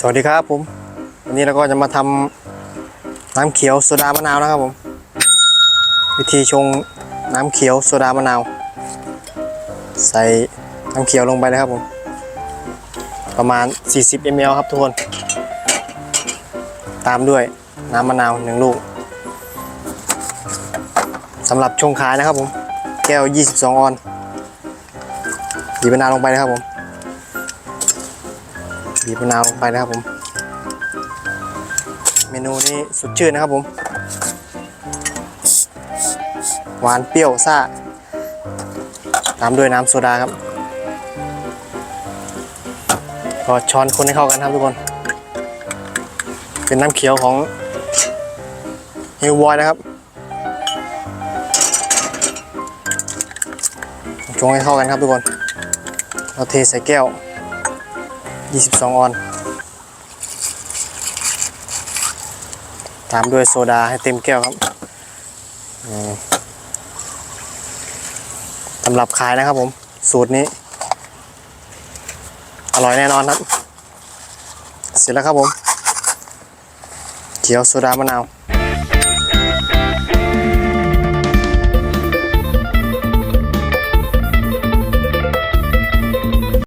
สวัสดีครับผม วันนี้เราก็จะมาทำน้ำเขียวโซดามะนาวนะครับผม วิธีชงน้ำเขียวโซดามะนาว ใส่น้ำเขียวลงไปนะครับผม ประมาณ 40 ml ครับทุกคน ตามด้วยน้ำมะนาวหนึ่งลูกสำหรับชงขายนะครับผม แก้ว 22 ออนบีบมะนาวลงไปนะครับผม บีบมะนาวลงไปนะครับผม เมนูนี้สดชื่นนะครับผม หวานเปรี้ยวซ่า ตามด้วยน้ำโซดาครับก็ช้อนคนให้เข้ากันครับทุกคน เป็นน้ำเขียวของเฮลบอยนะครับชงให้เข้ากันครับทุกคน เราเทใส่แก้ว 22 ออนตามด้วยโซดาให้เต็มแก้วครับสำหรับขายนะครับผม สูตรนี้ อร่อยแน่นอนครับ เสร็จแล้วครับผม เขียวโซดามะนาว